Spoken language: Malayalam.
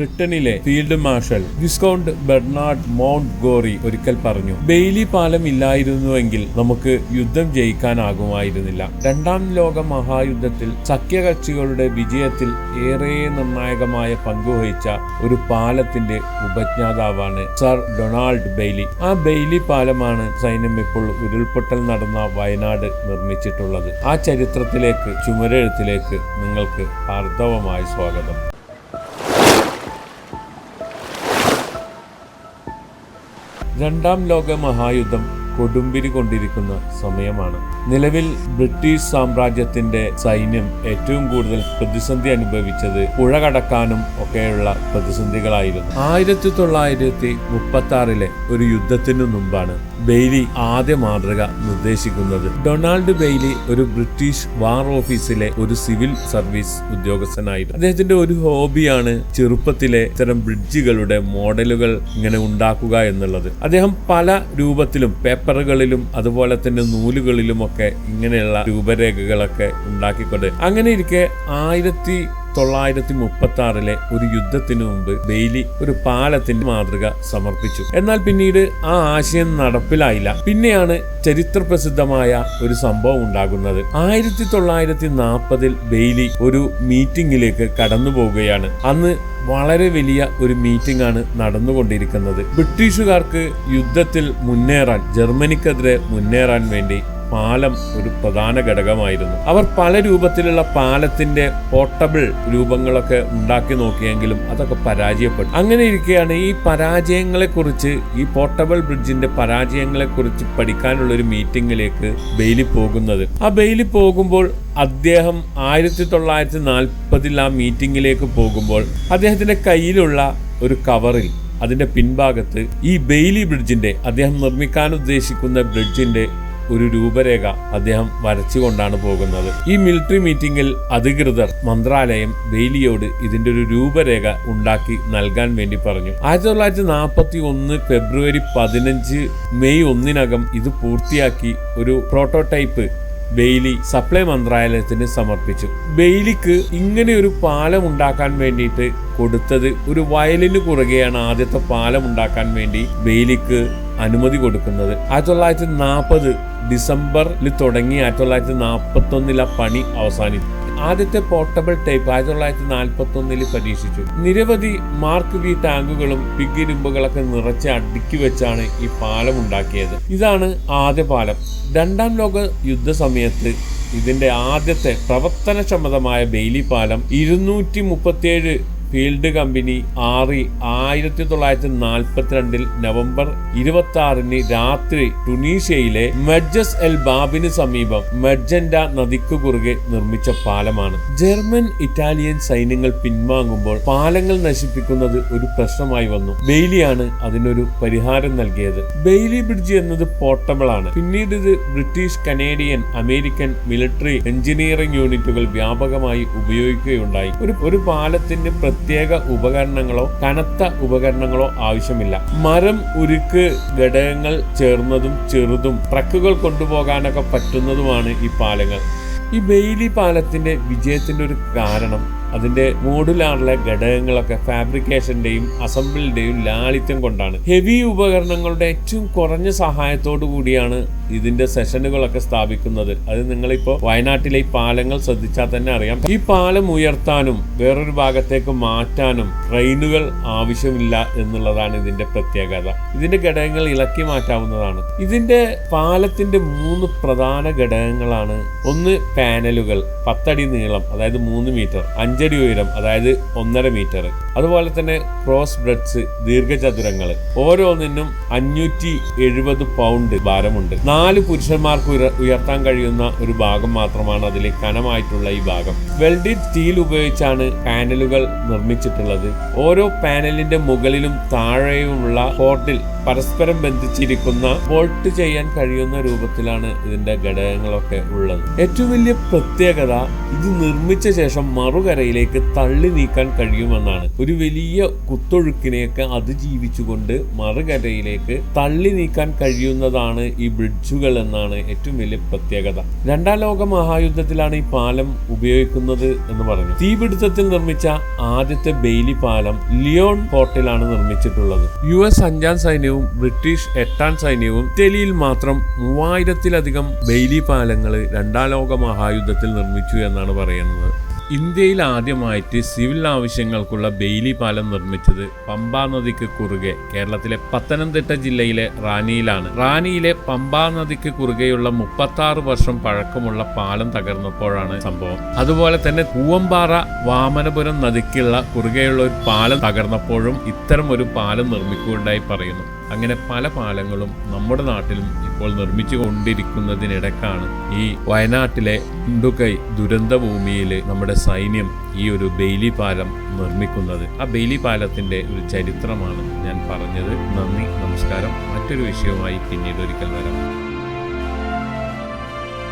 ബ്രിട്ടനിലെ field marshal viscount Bernard Montgomery ഒരിക്കൽ പറഞ്ഞു ബെയിലി പാലം ഇല്ലായിരുന്നുവെങ്കിൽ നമുക്ക് യുദ്ധം ജയിക്കാനാകുമായിരുന്നില്ല. രണ്ടാം ലോക മഹായുദ്ധത്തിൽ സഖ്യകക്ഷികളുടെ വിജയത്തിൽ ഏറെ നിർണായകമായ പങ്കുവഹിച്ച ഒരു പാലത്തിന്റെ ഉപജ്ഞാതാവാണ് സർ ഡൊണാൾഡ് ബെയ്ലി. ആ ബെയ്ലി പാലമാണ് സൈന്യം ഇപ്പോൾ ഉരുൾപൊട്ടൽ നടന്ന വയനാട് നിർമ്മിച്ചിട്ടുള്ളത്. ആ ചരിത്രത്തിലേക്ക് ചുമരെഴുത്തിലേക്ക് നിങ്ങൾക്ക് ഹർദവമായി സ്വാഗതം. രണ്ടാം ലോക മഹായുദ്ധം. കൊടുമ്പിരി കൊണ്ടിരിക്കുന്ന സമയമാണ്. നിലവിൽ ബ്രിട്ടീഷ് സാമ്രാജ്യത്തിന്റെ സൈന്യം ഏറ്റവും കൂടുതൽ പ്രതിസന്ധി അനുഭവിച്ചത് പുഴ കടക്കാനും ഒക്കെയുള്ള പ്രതിസന്ധികളായിരുന്നു. ആയിരത്തി തൊള്ളായിരത്തി മുപ്പത്തി ആറിലെ ഒരു യുദ്ധത്തിനു മുമ്പാണ് ബെയ്ലി ആദ്യ മാതൃക നിർദ്ദേശിക്കുന്നത്. ഡൊണാൾഡ് ബെയ്ലി ഒരു ബ്രിട്ടീഷ് വാർ ഓഫീസിലെ ഒരു സിവിൽ സർവീസ് ഉദ്യോഗസ്ഥനായിരുന്നു. അദ്ദേഹത്തിന്റെ ഒരു ഹോബിയാണ് ചെറുപ്പത്തിലെ ഇത്തരം ബ്രിഡ്ജുകളുടെ മോഡലുകൾ ഇങ്ങനെ ഉണ്ടാക്കുക എന്നുള്ളത്. അദ്ദേഹം പല രൂപത്തിലും പേപ്പറുകളിലും അതുപോലെ തന്നെ നൂലുകളിലുമൊക്കെ ഇങ്ങനെയുള്ള രൂപരേഖകളൊക്കെ ഉണ്ടാക്കിക്കൊണ്ട് അങ്ങനെ ഇരിക്കെ ആയിരത്തി തൊള്ളായിരത്തി മുപ്പത്തി ആറിലെ ഒരു യുദ്ധത്തിനു മുമ്പ് ബെയ്ലി ഒരു പാലത്തിന്റെ മാതൃക സമർപ്പിച്ചു. എന്നാൽ പിന്നീട് ആ ആശയം നടപ്പിലായില്ല. പിന്നെയാണ് ചരിത്ര പ്രസിദ്ധമായ ഒരു സംഭവം ഉണ്ടാകുന്നത്. ആയിരത്തി തൊള്ളായിരത്തി നാൽപ്പതിൽ ബെയ്ലി ഒരു മീറ്റിംഗിലേക്ക് കടന്നു പോവുകയാണ് അന്ന് വളരെ വലിയ ഒരു മീറ്റിംഗ് ആണ് നടന്നുകൊണ്ടിരിക്കുന്നത്. ബ്രിട്ടീഷുകാർക്ക് യുദ്ധത്തിൽ മുന്നേറാൻ ജർമ്മനിക്കെതിരെ മുന്നേറാൻ വേണ്ടി പാലം ഒരു പ്രധാന ഘടകമായിരുന്നു. അവർ പല രൂപത്തിലുള്ള പാലത്തിന്റെ പോർട്ടബിൾ രൂപങ്ങളൊക്കെ ഉണ്ടാക്കി നോക്കിയെങ്കിലും അതൊക്കെ പരാജയപ്പെട്ടു. അങ്ങനെ ഇരിക്കുകയാണ് ഈ പരാജയങ്ങളെ കുറിച്ച് ഈ പോർട്ടബിൾ ബ്രിഡ്ജിന്റെ പരാജയങ്ങളെ കുറിച്ച് പഠിക്കാനുള്ള ഒരു മീറ്റിംഗിലേക്ക് ബെയിലി പോകുന്നത്. ആ ബെയിലി പോകുമ്പോൾ അദ്ദേഹം ആയിരത്തി തൊള്ളായിരത്തി നാൽപ്പതിൽ ആ മീറ്റിംഗിലേക്ക് പോകുമ്പോൾ അദ്ദേഹത്തിന്റെ കയ്യിലുള്ള ഒരു കവറിൽ അതിന്റെ പിൻഭാഗത്ത് ഈ ബെയിലി ബ്രിഡ്ജിന്റെ അദ്ദേഹം നിർമ്മിക്കാൻ ഉദ്ദേശിക്കുന്ന ബ്രിഡ്ജിന്റെ ഒരു രൂപരേഖ അദ്ദേഹം വരച്ചുകൊണ്ടാണ് പോകുന്നത്. ഈ മിലിറ്ററി മീറ്റിംഗിൽ അധികൃതർ മന്ത്രാലയം ബെയിലിയോട് ഇതിന്റെ ഒരു രൂപരേഖ ഉണ്ടാക്കി നൽകാൻ വേണ്ടി പറഞ്ഞു. ആയിരത്തി തൊള്ളായിരത്തി നാൽപ്പത്തി ഒന്ന് ഫെബ്രുവരി പതിനഞ്ച് മെയ് ഒന്നിനകം ഇത് പൂർത്തിയാക്കി ഒരു പ്രോട്ടോടൈപ്പ് ബെയ്ലി സപ്ലൈ മന്ത്രാലയത്തിന് സമർപ്പിച്ചു. ബെയ്ലിക്ക് ഇങ്ങനെ ഒരു പാലം ഉണ്ടാക്കാൻ വേണ്ടിയിട്ട് കൊടുത്തത് ഒരു വയലിന് കുറുകെയാണ് ആദ്യത്തെ പാലം ഉണ്ടാക്കാൻ വേണ്ടി ബെയ്ലിക്ക് അനുമതി കൊടുക്കുന്നത്. ആയിരത്തി തൊള്ളായിരത്തി നാൽപ്പത് ഡിസംബറിൽ തുടങ്ങി ആയിരത്തി തൊള്ളായിരത്തി നാൽപ്പത്തി ഒന്നിൽ പണി അവസാനിച്ചു. ആദ്യത്തെ പോർട്ടബിൾ ടൈപ്പ് ആയിരത്തി തൊള്ളായിരത്തി നാൽപ്പത്തി ഒന്നിൽ പരീക്ഷിച്ചു. നിരവധി മാർക്ക് ബി ടാങ്കുകളും പിഗിരുമ്പുകളൊക്കെ നിറച്ച് അടുക്കി വെച്ചാണ് ഈ പാലം ഉണ്ടാക്കിയത്. ഇതാണ് ആദ്യ പാലം. രണ്ടാം ലോക യുദ്ധ സമയത്ത് ഇതിന്റെ ആദ്യത്തെ പ്രവർത്തനക്ഷമതമായ ബെയിലി പാലം ഇരുന്നൂറ്റി മുപ്പത്തിയേഴ് ഫീൽഡ് കമ്പനി ആറി ആയിരത്തി തൊള്ളായിരത്തി നാൽപ്പത്തിരണ്ടിൽ നവംബർ ഇരുപത്തി ആറിന് രാത്രി ടുണീഷ്യയിലെ മെഡ്ജസ് എൽ ബാബിന് സമീപം മെഡ്ജൻഡ നദിക്കു കുറുകെ നിർമ്മിച്ച പാലമാണ്. ജർമ്മൻ ഇറ്റാലിയൻ സൈന്യങ്ങൾ പിൻവാങ്ങുമ്പോൾ പാലങ്ങൾ നശിപ്പിക്കുന്നത് ഒരു പ്രശ്നമായി വന്നു. ബെയ്ലിയാണ് അതിനൊരു പരിഹാരം നൽകിയത്. ബെയ്ലി ബ്രിഡ്ജ് എന്നത് പോർട്ടബിൾ ആണ് പിന്നീട് ഇത് British Canadian American military engineering യൂണിറ്റുകൾ വ്യാപകമായി ഉപയോഗിക്കുകയുണ്ടായി. ഒരു ഒരു പാലത്തിന്റെ പ്രത്യേക ഉപകരണങ്ങളോ കനത്ത ഉപകരണങ്ങളോ ആവശ്യമില്ല. മരം ഉരുക്ക് ഘടകങ്ങൾ ചേർന്നതും ചെറുതും ട്രക്കുകൾ കൊണ്ടുപോകാനൊക്കെ പറ്റുന്നതുമാണ് ഈ പാലങ്ങൾ. ഈ ബെയിലി പാലത്തിന്റെ വിജയത്തിന്റെ ഒരു കാരണം അതിന്റെ മോഡുലാറിലെ ഘടകങ്ങളൊക്കെ ഫാബ്രിക്കേഷന്റെയും അസംബിളിന്റെയും ലാളിത്യം കൊണ്ടാണ്. ഹെവി ഉപകരണങ്ങളുടെ ഏറ്റവും കുറഞ്ഞ സഹായത്തോടു കൂടിയാണ് ഇതിന്റെ സെഷനുകളൊക്കെ സ്ഥാപിക്കുന്നത്. അത് നിങ്ങളിപ്പോ വയനാട്ടിലെ ഈ പാലങ്ങൾ ശ്രദ്ധിച്ചാൽ തന്നെ അറിയാം. ഈ പാലം ഉയർത്താനും വേറൊരു ഭാഗത്തേക്ക് മാറ്റാനും ട്രെയിനുകൾ ആവശ്യമില്ല എന്നുള്ളതാണ് ഇതിന്റെ പ്രത്യേകത. ഇതിന്റെ ഘടകങ്ങൾ ഇളക്കി മാറ്റാവുന്നതാണ്. ഇതിന്റെ പാലത്തിന്റെ മൂന്ന് പ്രധാന ഘടകങ്ങളാണ്. ഒന്ന് പാനലുകൾ പത്തടി നീളം അതായത് മൂന്ന് മീറ്റർ അഞ്ചടി ഉയരം അതായത് ഒന്നര മീറ്റർ. അതുപോലെ തന്നെ ക്രോസ് ബ്രഡ്സ് ദീർഘചതുരങ്ങൾ ഓരോന്നിനും അഞ്ഞൂറ്റി എഴുപത് പൗണ്ട് ഭാരമുണ്ട്. നാല് പുരുഷന്മാർക്ക് ഉയർത്താൻ കഴിയുന്ന ഒരു ഭാഗം മാത്രമാണ് അതിൽ കനമായിട്ടുള്ള ഈ ഭാഗം. വെൽഡിഡ് സ്റ്റീൽ ഉപയോഗിച്ചാണ് പാനലുകൾ നിർമ്മിച്ചിട്ടുള്ളത്. ഓരോ പാനലിന്റെ മുകളിലും താഴെയുമുള്ള ഹോർഡിൽ പരസ്പരം ബന്ധിച്ചിരിക്കുന്ന വോൾട്ട് ചെയ്യാൻ കഴിയുന്ന രൂപത്തിലാണ് ഇതിന്റെ ഘടകങ്ങളൊക്കെ ഉള്ളത്. ഏറ്റവും വലിയ പ്രത്യേകത ഇത് നിർമ്മിച്ച ശേഷം മറുകരയിലേക്ക് തള്ളി നീക്കാൻ കഴിയുമെന്നാണ്. ഒരു വലിയ കുത്തൊഴുക്കിനെയൊക്കെ അതിജീവിച്ചുകൊണ്ട് മറുകരയിലേക്ക് തള്ളി നീക്കാൻ കഴിയുന്നതാണ് ഈ ബ്രിഡ്ജുകൾ എന്നാണ് ഏറ്റവും വലിയ പ്രത്യേകത. രണ്ടാം ലോക മഹായുദ്ധത്തിലാണ് ഈ പാലം ഉപയോഗിക്കുന്നത് എന്ന് പറഞ്ഞു. തീപിടുത്തത്തിൽ നിർമ്മിച്ച ആദ്യത്തെ ബെയിലി പാലം ലിയോൺ ഫോർട്ടിലാണ് നിർമ്മിച്ചിട്ടുള്ളത്. യു എസ് അഞ്ചാം സൈന്യവും ബ്രിട്ടീഷ് എട്ടാം സൈന്യവും ഇറ്റലിയിൽ മാത്രം മൂവായിരത്തിലധികം ബെയിലി പാലങ്ങൾ രണ്ടാം ലോക മഹായുദ്ധത്തിൽ നിർമ്മിച്ചു എന്നാണ് പറയുന്നത്. ഇന്ത്യയിൽ ആദ്യമായിട്ട് സിവിൽ ആവശ്യങ്ങൾക്കുള്ള ബെയിലി പാലം നിർമ്മിച്ചത് പമ്പാ നദിക്ക് കുറുകെ കേരളത്തിലെ പത്തനംതിട്ട ജില്ലയിലെ റാന്നിയിലാണ്. റാന്നിയിലെ പമ്പാ നദിക്ക് കുറുകെയുള്ള മുപ്പത്തി വർഷം പഴക്കമുള്ള പാലം തകർന്നപ്പോഴാണ് സംഭവം. അതുപോലെ തന്നെ പൂവമ്പാറ വാമനപുരം നദിക്കുള്ള കുറുകെയുള്ള ഒരു പാലം തകർന്നപ്പോഴും ഇത്തരം ഒരു പാലം നിർമ്മിക്കുകയുണ്ടായി പറയുന്നു. അങ്ങനെ പല പാലങ്ങളും നമ്മുടെ നാട്ടിലും ഇപ്പോൾ നിർമ്മിച്ചു കൊണ്ടിരിക്കുന്നതിനിടക്കാണ് ഈ വയനാട്ടിലെ ഉണ്ടുകൈ ദുരന്ത ഭൂമിയിൽ നമ്മുടെ സൈന്യം ഈ ഒരു ബെയിലി പാലം നിർമ്മിക്കുന്നത്. ആ ബെയിലി പാലത്തിന്റെ ഒരു ചരിത്രമാണ് ഞാൻ പറഞ്ഞത്. നന്ദി നമസ്കാരം. മറ്റൊരു വിഷയവുമായി പിന്നീട് ഒരിക്കൽ വരാം.